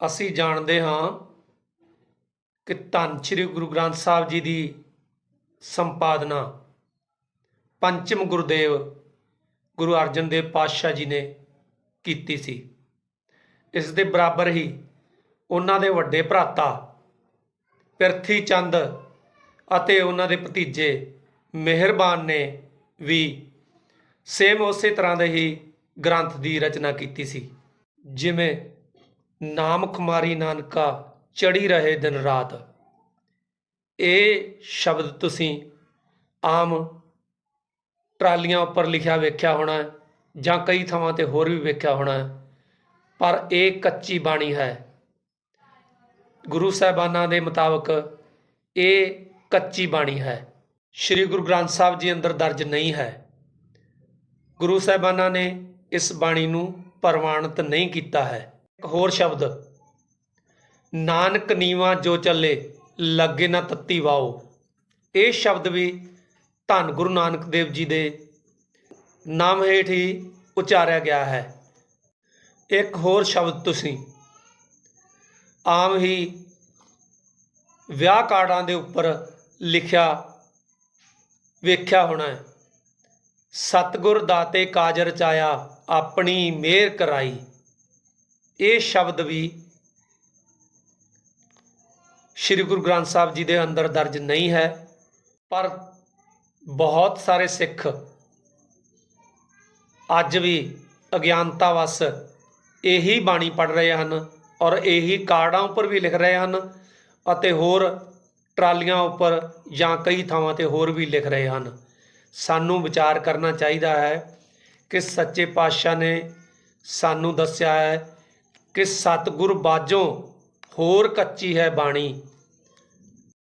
ਅਸੀਂ ਜਾਣਦੇ ਹਾਂ ਕਿ ਧੰਨ ਸ੍ਰੀ ਗੁਰੂ ਗ੍ਰੰਥ ਸਾਹਿਬ ਜੀ ਦੀ ਸੰਪਾਦਨਾ ਪੰਚਮ ਗੁਰਦੇਵ ਗੁਰੂ ਅਰਜਨ ਦੇਵ ਪਾਤਸ਼ਾਹ ਜੀ ਨੇ ਕੀਤੀ ਸੀ। ਇਸ ਦੇ ਬਰਾਬਰ ਹੀ ਉਹਨਾਂ ਦੇ ਵੱਡੇ ਭਰਾਤਾ ਪਿਰਥੀ ਚੰਦ ਅਤੇ ਉਹਨਾਂ ਦੇ ਭਤੀਜੇ ਮਿਹਰਬਾਨ ਨੇ ਵੀ ਸੇਮ ਉਸੇ ਤਰ੍ਹਾਂ ਦੇ ਹੀ ਗ੍ਰੰਥ ਦੀ ਰਚਨਾ ਕੀਤੀ ਸੀ। ਜਿਵੇਂ ਨਾਮ ਖੁਮਾਰੀ ਨਾਨਕਾ ਚੜੀ ਰਹੇ ਦਿਨ ਰਾਤ। ਇਹ ਸ਼ਬਦ ਤੁਸੀਂ ਆਮ ਟਰਾਲੀਆਂ ਉੱਪਰ ਲਿਖਿਆ ਵੇਖਿਆ ਹੋਣਾ ਜਾਂ ਕਈ ਥਾਵਾਂ ਤੇ ਹੋਰ ਵੀ ਵੇਖਿਆ ਹੋਣਾ ਪਰ ਇਹ ਕੱਚੀ ਬਾਣੀ ਹੈ। ਗੁਰੂ ਸਾਹਿਬਾਨਾਂ ਦੇ ਮੁਤਾਬਕ ਇਹ ਕੱਚੀ ਬਾਣੀ ਹੈ। ਸ੍ਰੀ ਗੁਰੂ ਗ੍ਰੰਥ ਸਾਹਿਬ ਜੀ ਅੰਦਰ ਦਰਜ ਨਹੀਂ ਹੈ। ਗੁਰੂ ਸਾਹਿਬਾਨਾਂ ਨੇ ਇਸ ਬਾਣੀ ਨੂੰ ਪ੍ਰਵਾਨਿਤ ਨਹੀਂ ਕੀਤਾ ਹੈ। ਹੋਰ ਸ਼ਬਦ, ਨਾਨਕ ਨੀਵਾ ਜੋ ਚੱਲੇ, ਲੱਗੇ ਨਾ ਤੱਤੀ ਵਾਓ। ਇਹ ਸ਼ਬਦ ਵੀ ਧੰਨ ਗੁਰੂ ਨਾਨਕ ਦੇਵ ਜੀ ਦੇ ਨਾਮ ਹੇਠ ਹੀ ਉਚਾਰਿਆ ਗਿਆ ਹੈ। ਇੱਕ ਹੋਰ ਸ਼ਬਦ ਤੁਸੀਂ, ਆਮ ਹੀ ਵਿਆਹ ਕਾਰਡਾਂ ਦੇ ਉੱਪਰ ਲਿਖਿਆ, ਵੇਖਿਆ ਹੋਣਾ ਹੈ। ਸਤਿਗੁਰ ਦਾਤੇ ਕਾਜ ਰਚਾਇਆ ਆਪਣੀ ਮਿਹਰ ਕਰਾਈ। ਇਹ ਸ਼ਬਦ ਵੀ ਸ੍ਰੀ ਗੁਰੂ ਗ੍ਰੰਥ ਸਾਹਿਬ ਜੀ ਦੇ ਅੰਦਰ ਦਰਜ ਨਹੀਂ ਹੈ, ਪਰ ਬਹੁਤ ਸਾਰੇ ਸਿੱਖ ਅੱਜ ਵੀ ਅਗਿਆਨਤਾ ਵਸ ਇਹੀ ਬਾਣੀ ਪੜ ਰਹੇ ਹਨ ਔਰ ਇਹੀ ਕਾਰਡਾਂ ਉੱਪਰ ਵੀ ਲਿਖ ਰਹੇ ਹਨ ਅਤੇ ਹੋਰ ਟਰਾਲੀਆਂ ਉੱਪਰ ਜਾਂ ਕਈ ਥਾਵਾਂ ਤੇ ਹੋਰ ਵੀ ਲਿਖ ਰਹੇ ਹਨ। ਸਾਨੂੰ ਵਿਚਾਰ ਕਰਨਾ ਚਾਹੀਦਾ ਹੈ ਕਿ ਸੱਚੇ ਪਾਤਸ਼ਾਹ ਨੇ ਸਾਨੂੰ ਦੱਸਿਆ ਹੈ ਕਿ ਸਤਿਗੁਰ ਬਾਝੋਂ ਹੋਰ ਕੱਚੀ ਹੈ ਬਾਣੀ।